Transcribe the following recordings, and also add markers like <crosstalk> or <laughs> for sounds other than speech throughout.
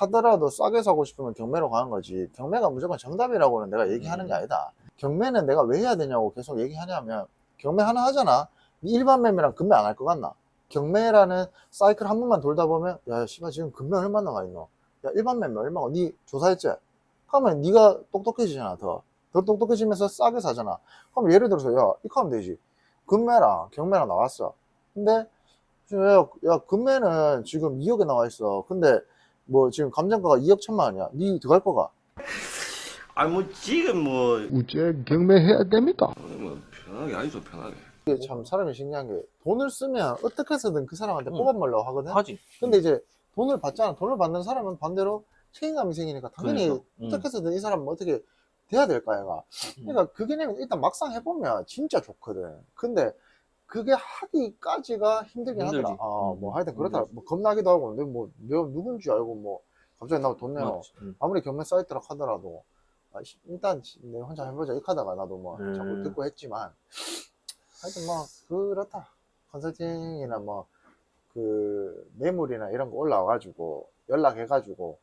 사더라도 싸게 사고 싶으면 경매로 가는 거지. 경매가 무조건 정답이라고는 내가 얘기하는 게 음. 아니다. 경매는 내가 왜 해야 되냐고 계속 얘기하냐면 경매 하나 하잖아. 니 일반 매매랑 금매 안 할 것 같나? 경매라는 사이클 한 번만 돌다 보면 야 씨발 지금 금매 얼마 나가 있노? 야 일반 매매 얼마고? 니 조사했지? 그러면 니가 똑똑해지잖아 더. 더 똑똑해지면서 싸게 사잖아. 그럼 예를 들어서 야 이거 하면 되지. 금매랑 경매랑 나왔어. 근데 야, 야 금매는 지금 2억에 나와 있어. 근데 뭐 지금 감정가가 2억 천만 원이야. 니 들어갈 거가? 아니 뭐 지금 뭐, 우째 경매해야 됩니까? 뭐 편하게 아니죠 편하게 이게 참 사람이 신기한 게 돈을 쓰면 어떻게 해서든 그 사람한테 응. 뽑아먹으려고 하거든. 하지 근데 이제 돈을 받잖아. 돈을 받는 사람은 반대로 책임감이 생기니까 당연히 그러니까. 응. 어떻게 해서든 이 사람은 어떻게 돼야 될까 얘가. 그러니까 그 개념이 일단 막상 해보면 진짜 좋거든. 근데 그게 하기까지가 힘들긴 힘들지. 하더라. 아, 음, 뭐 하여튼 그렇다. 뭐 겁나기도 하고, 근데 뭐 내가 누군지 알고 뭐 갑자기 나돈 내요. 맞지. 응. 아무리 경매 사이트라 하더라도 아, 씨, 일단 내가 혼자 해보자 이렇게 하다가 나도 뭐 음. 자꾸 듣고 했지만 하여튼 뭐 그렇다 컨설팅이나 뭐 그 매물이나 이런 거 올라와가지고 연락해가지고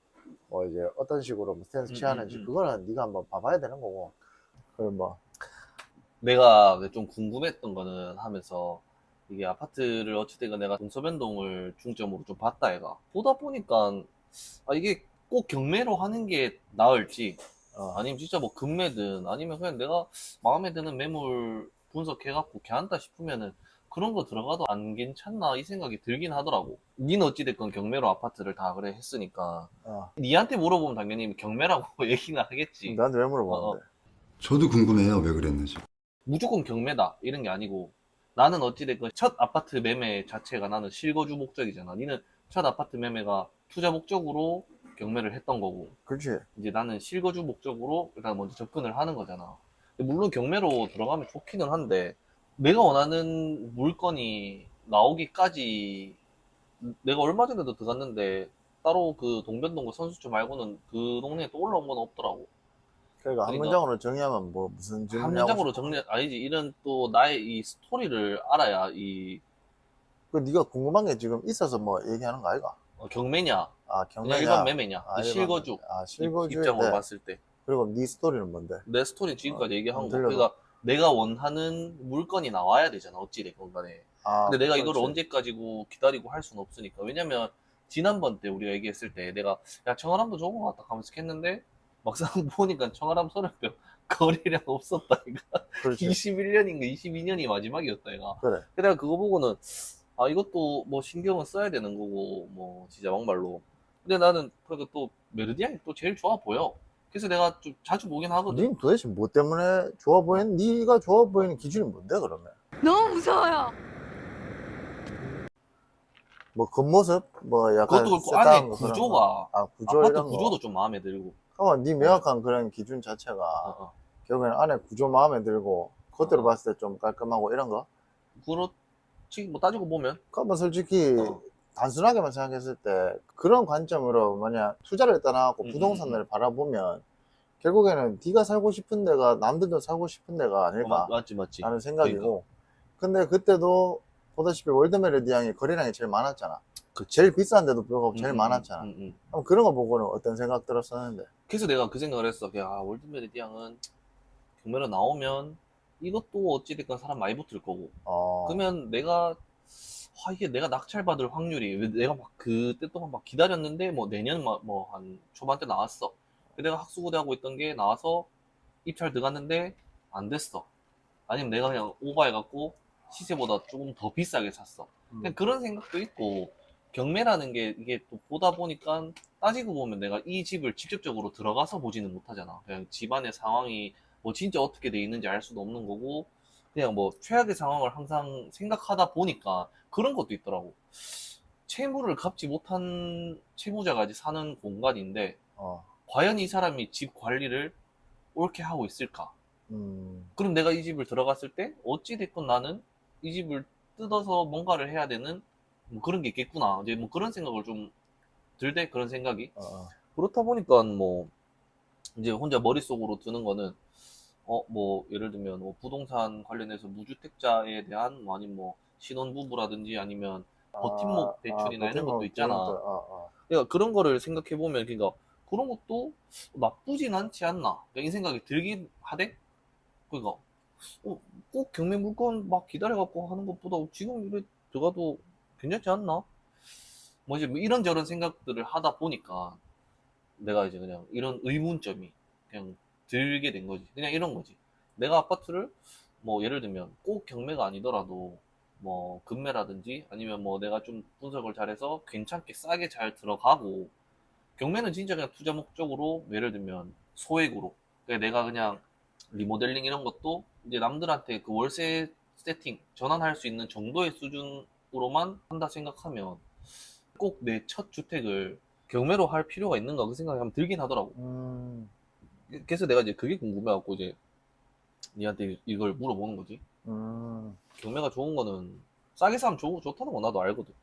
뭐 이제 어떤 식으로 뭐 스탠스 음, 취하는지 음, 음. 그거는 네가 한번 봐봐야 되는 거고 그럼 뭐 내가 좀 궁금했던 거는 하면서 이게 아파트를 어찌되건 내가 동서변동을 중점으로 좀 봤다 얘가 보다 보니까 아 이게 꼭 경매로 하는 게 나을지 어, 아니면 진짜 뭐 금매든 아니면 그냥 내가 마음에 드는 매물 분석해갖고 걔한다 싶으면은 그런 거 들어가도 안 괜찮나 이 생각이 들긴 하더라고 니는 어찌됐건 경매로 아파트를 다 그래 했으니까 어. 니한테 물어보면 당연히 경매라고 <laughs> 얘기는 하겠지 나한테 왜 어, 물어보는데 저도 궁금해요. 왜 그랬는지. 무조건 경매다. 이런 게 아니고. 나는 어찌됐건 첫 아파트 매매 자체가 나는 실거주 목적이잖아. 니는 첫 아파트 매매가 투자 목적으로 경매를 했던 거고. 그렇지. 이제 나는 실거주 목적으로 일단 먼저 접근을 하는 거잖아. 근데 물론 경매로 들어가면 좋기는 한데 내가 원하는 물건이 나오기까지 내가 얼마 전에도 들어갔는데 따로 그 동변동구 선수촌 말고는 그 동네에 또 올라온 건 없더라고 그러니까 한 그러니까 문장으로 정의하면 뭐 무슨 한 질문이 문장으로 정리 아니지. 이런 또 나의 이 스토리를 알아야 이 그 네가 궁금한 게 지금 있어서 뭐 얘기하는 거 아이가? 어, 경매냐? 아 그냥 경매냐? 일반 매매냐? 아, 이 일반 실거주. 아 입- 실거주 입장으로 봤을 때. 내 그리고 네 스토리는 뭔데? 스토리 지금까지 어, 얘기한 거. 들려줘. 그러니까 내가 원하는 물건이 나와야 되잖아 어찌 됐건 간에. 아, 근데 내가 이걸 그렇지. 언제까지고 기다리고 할 수는 없으니까. 왜냐면 지난번 때 우리가 얘기했을 때 내가 야 청아람도 좋은 것 같다 하면서 했는데 막상 <laughs> 보니까 청아람 서른병 <laughs> 거래량 없었다 이거. 그렇지. 21년인가 22년이 마지막이었다 이거. 그래. 내가 그거 보고는 아 이것도 뭐 신경은 써야 되는 거고 뭐 진짜 막말로. 근데 나는 그래도 또 메르디안이 또 제일 좋아 보여. 그래서 내가 좀 자주 보긴 하거든. 닌 도대체 뭐 때문에 좋아 보이는 네가 좋아 보이는 기준이 뭔데 그러면? 너무 무서워요. 뭐 겉모습? 뭐 약간 그것도 그렇고 안에 거 그런 거. 구조가 아 구조 아파트 이런 구조도 거좀 마음에 들고 그러면 네 명확한 그런 기준 어, 자체가 어. 결국에는 안에 구조 마음에 들고 겉으로 어. 봤을 때 좀 깔끔하고 이런 거 그렇지 뭐 따지고 보면 그러면 솔직히 어. 단순하게만 생각했을 때 그런 관점으로 만약 투자를 떠나고 음, 부동산을 바라보면 결국에는 네가 살고 싶은 데가 남들도 살고 싶은 데가 어, 아닐까 맞, 맞지 맞지 라는 생각이고 그러니까. 근데 그때도 보다시피 월드메리디앙이 거래량이 제일 많았잖아 그치. 제일 비싼데도 불구하고 제일 음, 음, 많았잖아 음, 음. 그럼 그런 거 보고는 어떤 생각 들었었는데 그래서 내가 그 생각을 했어. 야 월드메리디앙은 경매로 나오면 이것도 어찌됐건 사람 많이 붙을 거고. 어, 그러면 내가 아 이게 내가 낙찰받을 확률이 왜 내가 막 그때 동안 막 기다렸는데 뭐 내년 뭐 한 초반 때 나왔어. 내가 학수고대 하고 있던 게 나와서 입찰 들어갔는데 안 됐어. 아니면 내가 그냥 오버해갖고 시세보다 조금 더 비싸게 샀어. 음. 그냥 그런 생각도 있고 경매라는 게 이게 또 보다 보니까 따지고 보면 내가 이 집을 직접적으로 들어가서 보지는 못하잖아 그냥 집안의 상황이 뭐 진짜 어떻게 돼 있는지 알 수도 없는 거고 그냥 뭐 최악의 상황을 항상 생각하다 보니까 그런 것도 있더라고. 채무를 갚지 못한 채무자가 이제 사는 공간인데 어, 과연 이 사람이 집 관리를 옳게 하고 있을까? 음, 그럼 내가 이 집을 들어갔을 때 어찌 됐건 나는 이 집을 뜯어서 뭔가를 해야 되는 뭐 그런 게 있겠구나. 이제 뭐 그런 생각을 좀 들대 그런 생각이. 어, 어. 그렇다 보니까 뭐 이제 혼자 머릿속으로 드는 거는 어 뭐 예를 들면 뭐 부동산 관련해서 무주택자에 대한 뭐 아니면 뭐 신혼부부라든지 아니면 버팀목 대출이나 이런 버팀목 것도 있잖아. 이런 거, 어, 어. 그러니까 그런 거를 생각해 보면 그러니까 그런 것도 나쁘진 않지 않나 그러니까 이 생각이 들긴 하대. 그러니까 어, 꼭 경매 물건 막 기다려 갖고 하는 것보다 지금 이래 들어가도 괜찮지 않나? 뭐지 뭐 이런저런 생각들을 하다 보니까 내가 이제 그냥 이런 의문점이 그냥 들게 된 거지. 그냥 이런 거지. 내가 아파트를 뭐 예를 들면 꼭 경매가 아니더라도 뭐 금매라든지 아니면 뭐 내가 좀 분석을 잘해서 괜찮게 싸게 잘 들어가고 경매는 진짜 그냥 투자 목적으로 예를 들면 소액으로 그러니까 내가 그냥 리모델링 이런 것도 이제 남들한테 그 월세 세팅 전환할 수 있는 정도의 수준으로만 한다 생각하면 꼭 내 첫 주택을 경매로 할 필요가 있는가 그 생각이 한번 들긴 하더라고. 음, 그래서 내가 이제 그게 궁금해갖고 이제 니한테 이걸 물어보는 거지. 음. 경매가 좋은 거는 싸게 사면 좋, 좋다는 거 나도 알거든.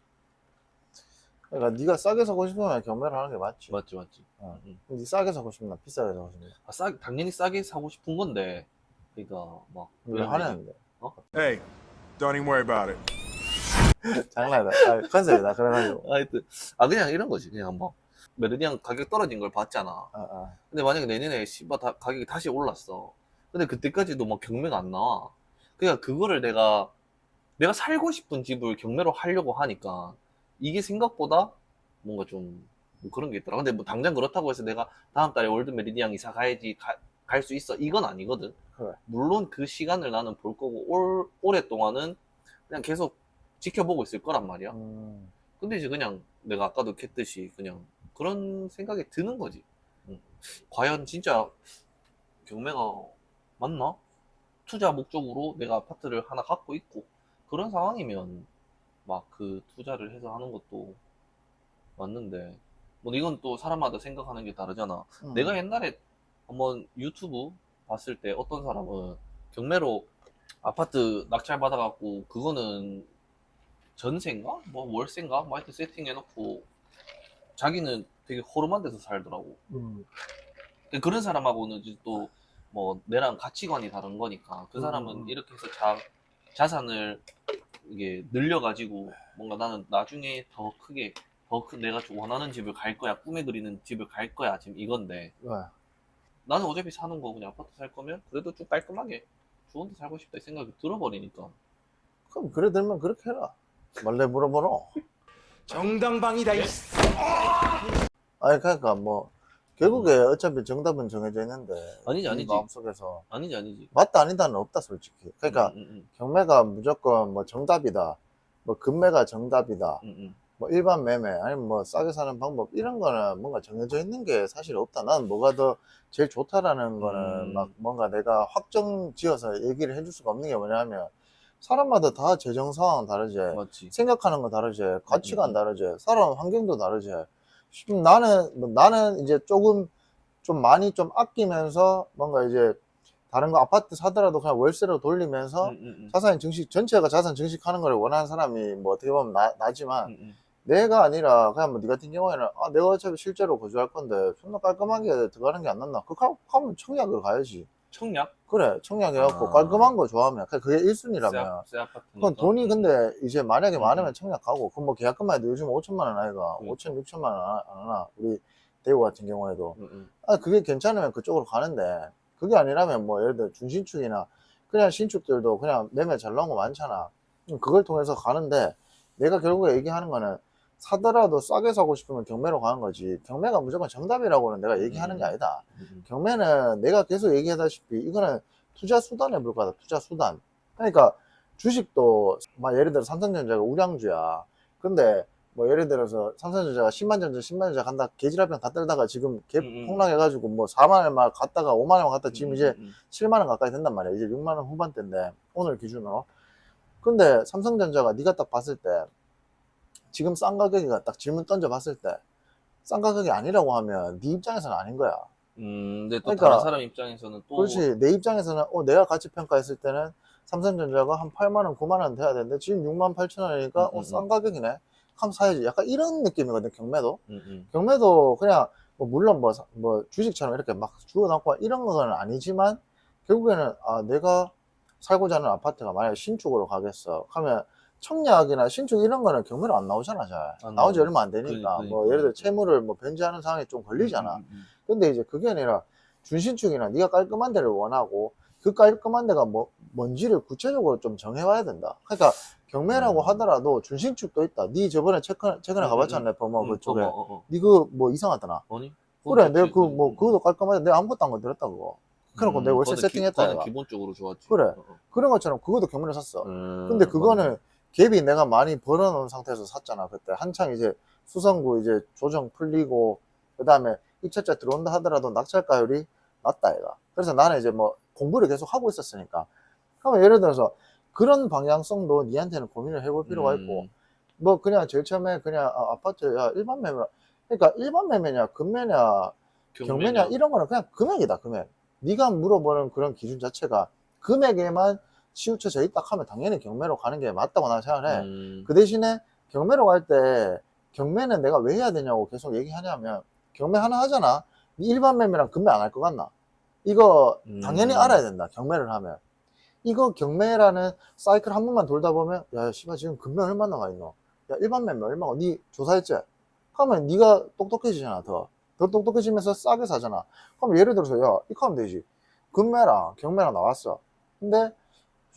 그러니까 네가 싸게 사고 싶으면 경매를 하는 게 맞지. 맞지, 맞지. 어. 응. 네 싸게 사고 싶나 비싸게 사고 싶나 아, 싸, 당연히 싸게 사고 싶은 건데, 그러니까 막왜 하는데 Hey, don't even worry about it. <laughs> 장난이다 아, 컨셉이다 그래가지고 하여튼 아 그냥 이런 거지. 그냥 뭐 메르디안 가격 떨어진 걸 봤잖아. 아, 아. 근데 만약에 내년에 씨발 다 가격이 다시 올랐어. 근데 그때까지도 막 경매가 안 나와. 그러니까 그거를 내가 내가 살고 싶은 집을 경매로 하려고 하니까 이게 생각보다 뭔가 좀뭐 그런 게 있더라. 근데 뭐 당장 그렇다고 해서 내가 다음 달에 월드 메리디안 이사 가야지 갈 수 있어. 이건 아니거든. 그래. 물론 그 시간을 나는 볼 거고 올 오랫동안은 그냥 계속 지켜보고 있을 거란 말이야. 음, 근데 이제 그냥 내가 아까도 했듯이 그냥 그런 생각이 드는 거지. 응. 과연 진짜 경매가 맞나? 투자 목적으로 내가 아파트를 하나 갖고 있고 그런 상황이면 막 그 투자를 해서 하는 것도 맞는데 뭐 이건 또 사람마다 생각하는 게 다르잖아. 음. 내가 옛날에 한번 유튜브 봤을 때 어떤 사람은 경매로 아파트 낙찰 받아갖고 그거는 전세인가? 뭐 월세인가? 뭐 하여튼 세팅해놓고 자기는 되게 호름한 데서 살더라고. 음, 근데 그런 사람하고는 또 뭐 내랑 가치관이 다른 거니까 그 사람은 음. 이렇게 해서 자, 자산을 이게 늘려가지고 뭔가 나는 나중에 더 크게 더 큰 내가 좀 원하는 집을 갈 거야 꿈에 그리는 집을 갈 거야 지금 이건데 왜? 나는 어차피 사는 거 그냥 아파트 살 거면 그래도 좀 깔끔하게 좋은 데 살고 싶다 이 생각이 들어버리니까 그럼 그래 들면 그렇게 해라 말래 물어보러 정당방이다. 이 아니 그러니까 뭐 결국에 어차피 정답은 정해져 있는데 아니지, 네 아니지. 마음속에서 아니지 아니지 맞다 아니다는 없다 솔직히 그러니까 음, 음, 경매가 무조건 뭐 정답이다 뭐 금매가 정답이다 음, 음, 뭐 일반 매매 아니면 뭐 싸게 사는 방법 이런 거는 뭔가 정해져 있는 게 사실 없다 나는 뭐가 더 제일 좋다라는 거는 음. 막 뭔가 내가 확정 지어서 얘기를 해줄 수가 없는 게 뭐냐면 사람마다 다 재정 상황 다르지 음. 맞지 생각하는 거 다르지 가치관 음. 다르지 살아온 환경도 다르지 지금 나는 뭐 나는 이제 조금 좀 많이 좀 아끼면서 뭔가 이제 다른 거 아파트 사더라도 그냥 월세로 돌리면서 음, 음, 음. 자산 증식 전체가 자산 증식하는 걸 원하는 사람이 뭐 어떻게 보면 나, 나지만 음, 음. 내가 아니라 그냥 뭐 네 같은 경우에는 아 내가 어차피 실제로 거주할 건데 존나 깔끔하게 들어가는 게 안 낫나 그 가- 가면 청약을 가야지 청약? 그래 청약 해갖고 아. 깔끔한 거 좋아하면 그게 그게 1순위라면 새, 새 아파트 그건 돈이 근데 이제 만약에 음. 많으면 청약하고 그럼 뭐 계약금만 해도 요즘 5천만 원 아이가 음. 5천 6천만 원 안 하나 우리 대구 같은 경우에도 음, 음. 아 그게 괜찮으면 그쪽으로 가는데 그게 아니라면 뭐 예를 들어 중신축이나 그냥 신축들도 그냥 매매 잘 나온 거 많잖아 음, 그걸 통해서 가는데 내가 결국에 얘기하는 거는 사더라도 싸게 사고 싶으면 경매로 가는 거지 경매가 무조건 정답이라고는 내가 얘기하는 게 음. 아니다 음, 음. 경매는 내가 계속 얘기하다시피 이거는 투자 수단에 불과하다 투자 수단 그러니까 주식도 막 예를 들어 삼성전자가 우량주야 근데 뭐 예를 들어서 삼성전자가 10만 전자 10만 전자 간다 개지랄병 다 떨다가 지금 개 음, 음. 폭락해가지고 뭐 4만 원만 갔다가 5만 원 갔다 지금 음, 이제 음, 음. 7만 원 가까이 된단 말이야 이제 6만 원 후반대인데 오늘 기준으로 근데 삼성전자가 네가 딱 봤을 때 지금 싼 가격이가 딱 질문 던져 봤을 때 싼 가격이 아니라고 하면 네 입장에서는 아닌 거야 음, 근데 또 그러니까- 다른 사람 입장에서는 또 그렇지. 내 입장에서는, 어, 내가 가치 평가했을 때는 삼성전자가 한 8만 원, 9만 원 돼야 되는데, 지금 6만 8천 원이니까, 음, 음, 어, 싼 가격이네? 하면 사야지. 약간 이런 느낌이거든, 경매도. 음, 음. 경매도 그냥, 뭐 물론 뭐, 사- 뭐, 주식처럼 이렇게 막 주워놓고 이런 건 아니지만, 결국에는, 아, 내가 살고자 하는 아파트가 만약에 신축으로 가겠어. 하면, 청약이나 신축 이런 거는 경매로 안 나오잖아 잘 안 나온 지 나오죠. 얼마 안 되니까 그- 뭐 그러니까. 예를 들어 채무를 뭐 변제하는 상황이 좀 걸리잖아 음, 음, 근데 이제 그게 아니라 준신축이나 네가 깔끔한 데를 원하고 그 깔끔한 데가 뭐 뭔지를 구체적으로 좀 정해와야 된다 그러니까 경매라고 음. 하더라도 준신축도 있다 네 저번에 최근, 최근에 음, 가봤잖아 뭐 음, 그쪽에 어, 어, 어. 네그뭐 이상하더나 아니? 그래 내가 좋지. 그뭐 음, 그것도 깔끔하게 내가 아무것도 안 건드렸다 그거 그래놓고 음, 내가 월세 그거는 기- 세팅했다 그거는 얘가 기본적으로 좋았지. 그래. 어, 어. 그런 것처럼 그것도 경매를 샀어 음, 근데 그거는 맞네. 갭이 내가 많이 벌어놓은 상태에서 샀잖아 그때. 한창 이제 수성구 이제 조정 풀리고 그 다음에 입찰자 들어온다 하더라도 낙찰가율이 낮다 얘가. 그래서 나는 이제 뭐 공부를 계속 하고 있었으니까. 그러면 예를 들어서 그런 방향성도 니한테는 고민을 해볼 필요가 있고 음, 뭐 그냥 제일 처음에 그냥 아, 아파트 야 일반 매매 그러니까 일반 매매냐 금매냐 경매냐 이런 거는 그냥 금액이다 금액. 네가 물어보는 그런 기준 자체가 금액에만 치우쳐져 있다 하면 당연히 경매로 가는 게 맞다고 나는 생각해. 음, 그 대신에 경매로 갈 때 경매는 내가 왜 해야 되냐고 계속 얘기하냐면 경매 하나 하잖아. 네 일반 매매랑 금매 안 할 것 같나? 이거 당연히 음. 알아야 된다 경매를 하면. 이거 경매라는 사이클 한 번만 돌다 보면 야 씨발 지금 금매 얼마 나와 있노 야 일반 매매 얼마고 니 조사했지? 그러면 네가 똑똑해지잖아 더. 더 똑똑해지면서 싸게 사잖아. 그럼 예를 들어서 야 이거 하면 되지. 금매랑 경매랑 나왔어. 근데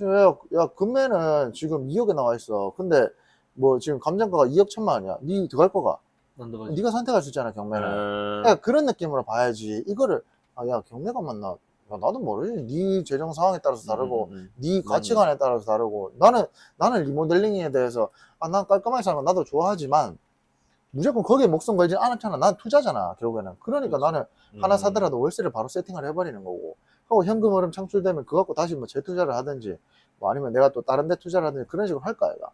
야, 야 금매는 지금 2억에 나와 있어. 근데 뭐 지금 감정가가 2억 천만 원이야. 니 들어갈 거가. 네가 선택할 수 있잖아 경매는. 음, 그러니까 그런 느낌으로 봐야지. 이거를 아 야 경매가 맞나? 야, 나도 모르지. 네 재정 상황에 따라서 다르고 음, 음, 네. 가치관에 따라서 다르고. 나는 나는 리모델링에 대해서 아 난 깔끔하게 사는 거 나도 좋아하지만 무조건 거기에 목숨 걸지 않았잖아 난 투자잖아 결국에는. 그러니까. 나는 음. 하나 사더라도 월세를 바로 세팅을 해버리는 거고 하고 현금 흐름 창출되면 그거 갖고 다시 뭐 재투자를 하든지 뭐 아니면 내가 또 다른 데 투자를 하든지 그런 식으로 할 거야 얘가.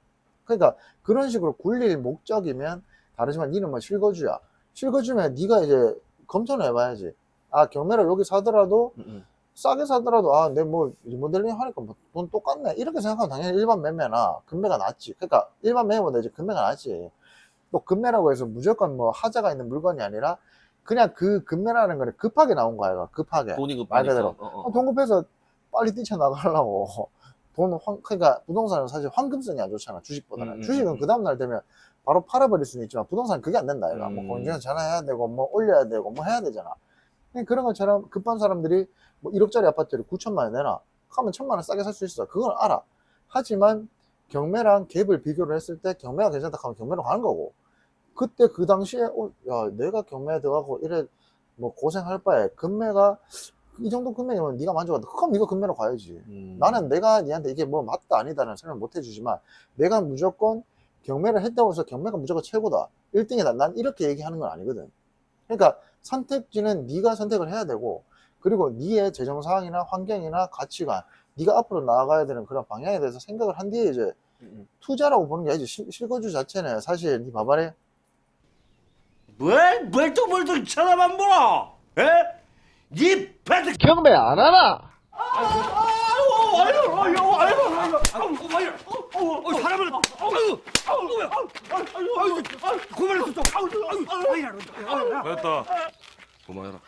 그러니까 그런 식으로 굴릴 목적이면 다르지만 니는 뭐 실거주야. 실거주면 네가 이제 검토를 해봐야지. 아 경매를 여기 사더라도 음, 음. 싸게 사더라도 아 내 뭐 리모델링 하니까 뭐 돈 똑같네. 이렇게 생각하면 당연히 일반 매매나 금매가 낫지. 그러니까 일반 매매보다 이제 금매가 낫지. 또 금매라고 해서 무조건 뭐 하자가 있는 물건이 아니라 그냥 그 금매라는 거는 급하게 나온 거야 급하게 돈이 급하니까. 말 그대로. 어, 어. 어, 돈 급해서 빨리 뛰쳐나가려고 <laughs> 돈 황, 그러니까 부동산은 사실 황금성이 안 좋잖아 주식보다는 음, 음, 주식은 음. 그 다음날 되면 바로 팔아버릴 수는 있지만 부동산은 그게 안 된다 이거 음. 뭐 공인중개사 전화해야 되고 뭐 올려야 되고 뭐 해야 되잖아 그런 것처럼 급한 사람들이 뭐 1억짜리 아파트를 9천만 원 내놔 하면 천만 원 싸게 살 수 있어 그건 알아 하지만 경매랑 갭을 비교를 했을 때 경매가 괜찮다 하면 경매로 가는 거고 그때 그 당시에 어, 야 내가 경매에 들어가고 이래 뭐 고생할 바에 금매가 이 정도 금액이면 네가 만족한다. 그럼 네가 금매로 가야지. 음. 나는 내가 니한테 이게 뭐 맞다 아니다는 설명 못 해주지만 내가 무조건 경매를 했다고 해서 경매가 무조건 최고다. 1등이다. 난 이렇게 얘기하는 건 아니거든. 그러니까 선택지는 네가 선택을 해야 되고 그리고 네의 재정 상황이나 환경이나 가치관 네가 앞으로 나아가야 되는 그런 방향에 대해서 생각을 한 뒤에 이제 음, 음. 투자라고 보는 게 아니지. 실- 실거주 자체는 사실 네 봐봐래 뭘 멀뚱멀뚱 쳐다만 보라? 에? 니 배드 경배 안 하나? 아이고 아이고 아이고 아이고 아이고 아이고 아이고 사람을 아이고 아이고 아이고 아이고 고만했어 아이고 아이고 아이고 됐다 고마해라